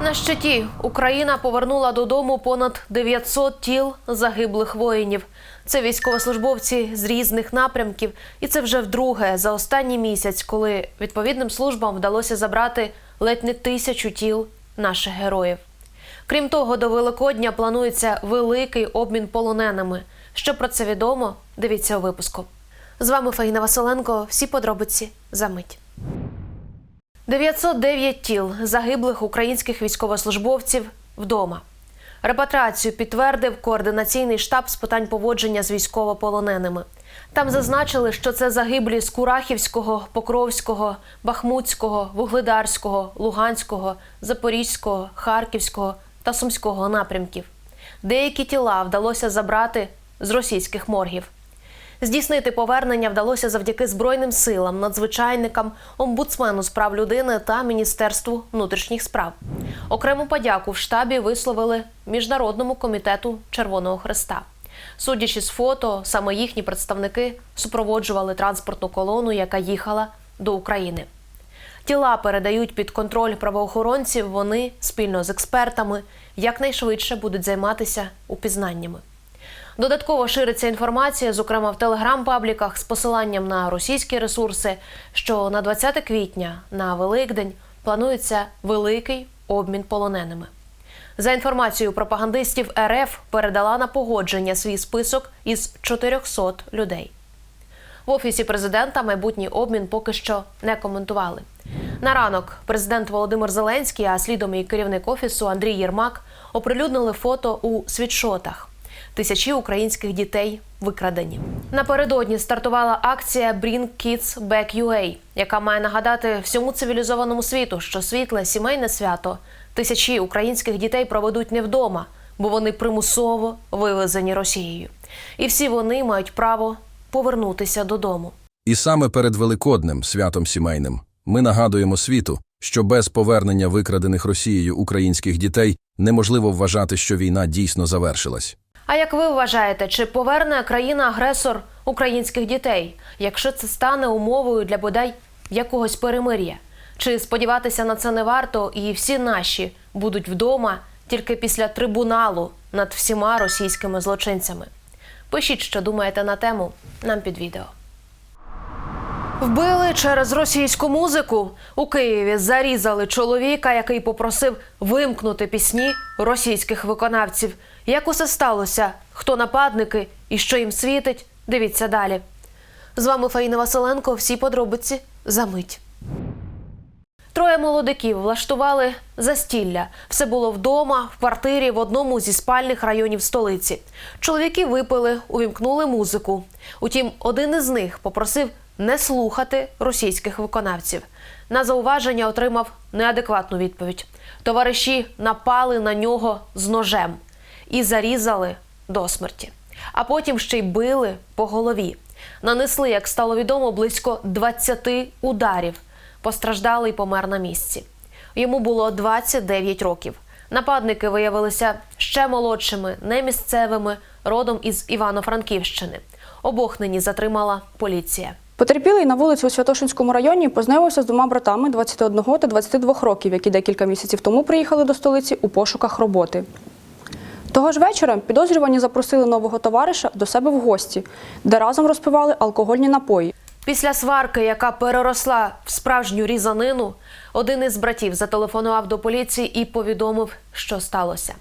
На щиті Україна повернула додому понад 900 тіл загиблих воїнів. Це військовослужбовці з різних напрямків, і це вже вдруге за останній місяць, коли відповідним службам вдалося забрати ледь не тисячу тіл наших героїв. Крім того, до Великодня планується великий обмін полоненими. Що про це відомо? Дивіться у випуску. З вами Фаїна Василенко. Всі подробиці за мить. 909 тіл загиблих українських військовослужбовців вдома. Репатріацію підтвердив координаційний штаб з питань поводження з військовополоненими. Там зазначили, що це загиблі з Курахівського, Покровського, Бахмутського, Вугледарського, Луганського, Запорізького, Харківського та Сумського напрямків. Деякі тіла вдалося забрати з російських моргів. Здійснити повернення вдалося завдяки Збройним силам, надзвичайникам, омбудсмену з прав людини та Міністерству внутрішніх справ. Окрему подяку в штабі висловили Міжнародному комітету Червоного Хреста. Судячи з фото, саме їхні представники супроводжували транспортну колону, яка їхала до України. Тіла передають під контроль правоохоронців. Вони спільно з експертами якнайшвидше будуть займатися упізнаннями. Додатково шириться інформація, зокрема в телеграм-пабліках з посиланням на російські ресурси, що на 20 квітня на Великдень планується великий обмін полоненими. За інформацією пропагандистів, РФ передала на погодження свій список із 400 людей. В офісі президента майбутній обмін поки що не коментували. На ранок президент Володимир Зеленський, а слідом і керівник офісу Андрій Єрмак оприлюднили фото у світшотах. Тисячі українських дітей викрадені. Напередодні стартувала акція Bring Kids Back UA, яка має нагадати всьому цивілізованому світу, що світле сімейне свято тисячі українських дітей проведуть не вдома, бо вони примусово вивезені Росією. І всі вони мають право повернутися додому. І саме перед Великоднем, святом сімейним, ми нагадуємо світу, що без повернення викрадених Росією українських дітей неможливо вважати, що війна дійсно завершилась. А як ви вважаєте, чи поверне країна-агресор українських дітей, якщо це стане умовою для бодай якогось перемир'я? Чи сподіватися на це не варто, і всі наші будуть вдома тільки після трибуналу над всіма російськими злочинцями? Пишіть, що думаєте на тему нам під відео. Вбили через російську музику. У Києві зарізали чоловіка, який попросив вимкнути пісні російських виконавців. Як усе сталося? Хто нападники і що їм світить? Дивіться далі. З вами Фаїна Василенко. Всі подробиці за мить. Троє молодиків влаштували застілля. Все було вдома, в квартирі в одному зі спальних районів столиці. Чоловіки випили, увімкнули музику. Утім, один із них попросив не слухати російських виконавців. На зауваження отримав неадекватну відповідь. Товариші напали на нього з ножем і зарізали до смерті. А потім ще й били по голові. Нанесли, як стало відомо, близько 20 ударів. Постраждалий помер на місці. Йому було 29 років. Нападники виявилися ще молодшими, не місцевими, родом із Івано-Франківщини. Обох нині затримала поліція. Потерпілий на вулиці у Святошинському районі познайомився з двома братами 21 та 22 років, які декілька місяців тому приїхали до столиці у пошуках роботи. Того ж вечора підозрювані запросили нового товариша до себе в гості, де разом розпивали алкогольні напої. Після сварки, яка переросла в справжню різанину, один із братів зателефонував до поліції і повідомив, що сталося.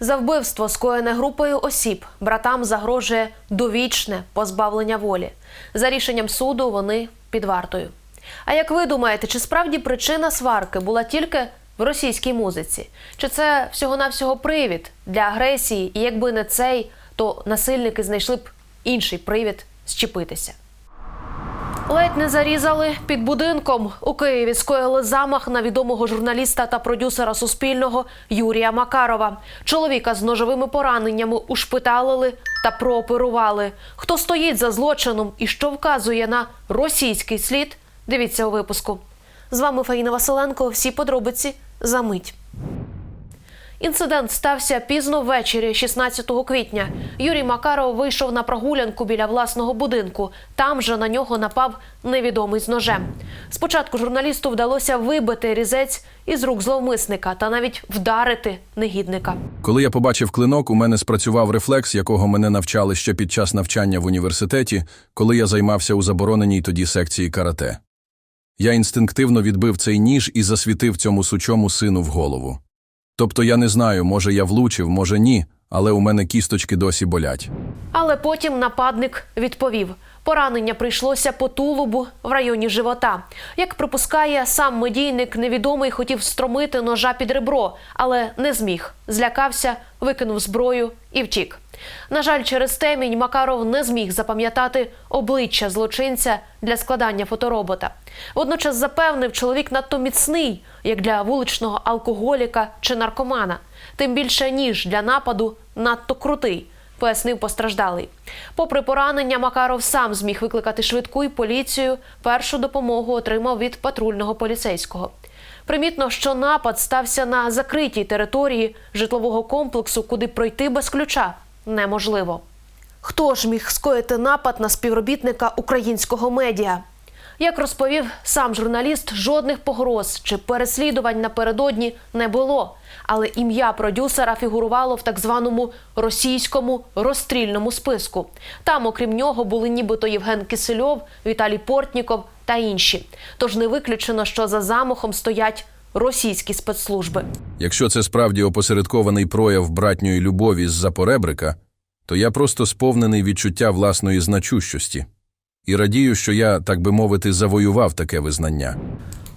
За вбивство, скоєне групою осіб, братам загрожує довічне позбавлення волі. За рішенням суду вони під вартою. А як ви думаєте, чи справді причина сварки була тільки в російській музиці? Чи це всього-навсього привід для агресії? І якби не цей, то насильники знайшли б інший привід зчепитися. Ледь не зарізали під будинком. У Києві скоїли замах на відомого журналіста та продюсера Суспільного Юрія Макарова. Чоловіка з ножовими пораненнями ушпиталили та прооперували. Хто стоїть за злочином і що вказує на російський слід? Дивіться у випуску. З вами Фаїна Василенко. Всі подробиці за мить. Інцидент стався пізно ввечері, 16 квітня. Юрій Макаров вийшов на прогулянку біля власного будинку. Там же на нього напав невідомий з ножем. Спочатку журналісту вдалося вибити різець із рук зловмисника та навіть вдарити негідника. Коли я побачив клинок, у мене спрацював рефлекс, якого мене навчали ще під час навчання в університеті, коли я займався у забороненій тоді секції карате. Я інстинктивно відбив цей ніж і засвітив цьому сучому сину в голову. Тобто я не знаю, може я влучив, може ні, але у мене кісточки досі болять. Але потім нападник відповів: поранення прийшлося по тулубу в районі живота. Як припускає сам медійник, невідомий хотів стромити ножа під ребро, але не зміг. Злякався, викинув зброю і втік. На жаль, через темінь Макаров не зміг запам'ятати обличчя злочинця для складання фоторобота. Водночас запевнив, чоловік надто міцний, як для вуличного алкоголіка чи наркомана. Тим більше ніж для нападу надто крутий пояснив постраждалий. Попри поранення, Макаров сам зміг викликати швидку і поліцію. Першу допомогу отримав від патрульного поліцейського. Примітно, що напад стався на закритій території житлового комплексу, куди пройти без ключа неможливо. Хто ж міг скоїти напад на співробітника українського медіа? Як розповів сам журналіст, жодних погроз чи переслідувань напередодні не було. Але ім'я продюсера фігурувало в так званому російському розстрільному списку. Там, окрім нього, були нібито Євген Кисельов, Віталій Портніков та інші. Тож не виключено, що за замахом стоять російські спецслужби. Якщо це справді опосередкований прояв братньої любові з-за поребрика, то я просто сповнений відчуття власної значущості. І радію, що я, так би мовити, завоював таке визнання.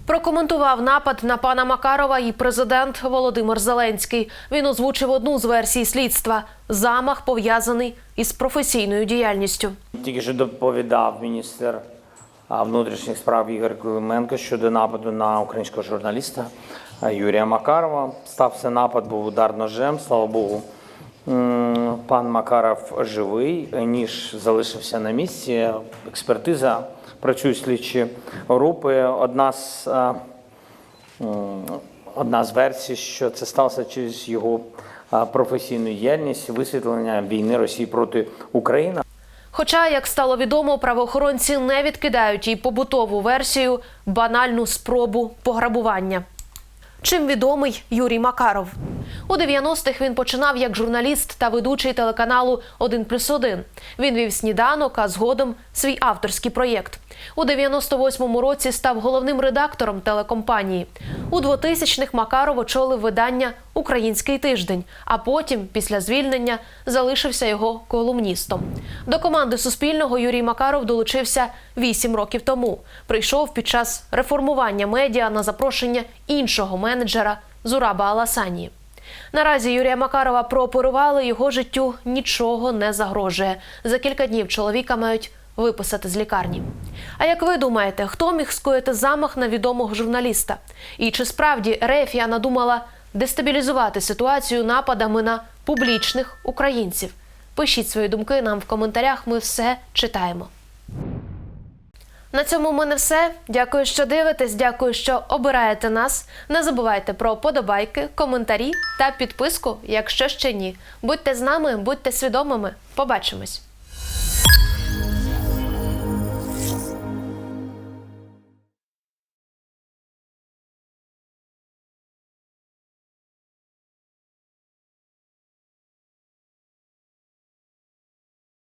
Прокоментував напад на пана Макарова і президент Володимир Зеленський. Він озвучив одну з версій слідства: замах пов'язаний із професійною діяльністю. Тільки що доповідав міністр внутрішніх справ Ігор Клименко щодо нападу на українського журналіста Юрія Макарова. Стався напад, був удар ножем. Слава Богу, пан Макаров живий, ніж залишився на місці. Експертиза працюють слідчі групи. Одна з одна з версій, що це сталося через його професійну діяльність висвітлення війни Росії проти України. Хоча, як стало відомо, правоохоронці не відкидають і побутову версію банальну спробу пограбування. Чим відомий Юрій Макаров? У 90-х він починав як журналіст та ведучий телеканалу «1 плюс 1». Він вів сніданок, а згодом свій авторський проєкт. У 98-му році став головним редактором телекомпанії. У 2000-х Макаров очолив видання Український тиждень, а потім, після звільнення, залишився його колумністом. До команди Суспільного Юрій Макаров долучився 8 років тому. Прийшов під час реформування медіа на запрошення іншого менеджера Зураба Аласанії. Наразі Юрія Макарова прооперували, його життю нічого не загрожує. За кілька днів чоловіка мають виписати з лікарні. А як ви думаєте, хто міг скоїти замах на відомого журналіста? І чи справді Рефія надумала дестабілізувати ситуацію нападами на публічних українців? Пишіть свої думки нам в коментарях. Ми все читаємо. На цьому в мене все. Дякую, що дивитесь. Дякую, що обираєте нас. Не забувайте про подобайки, коментарі та підписку, якщо ще ні. Будьте з нами, будьте свідомими. Побачимось.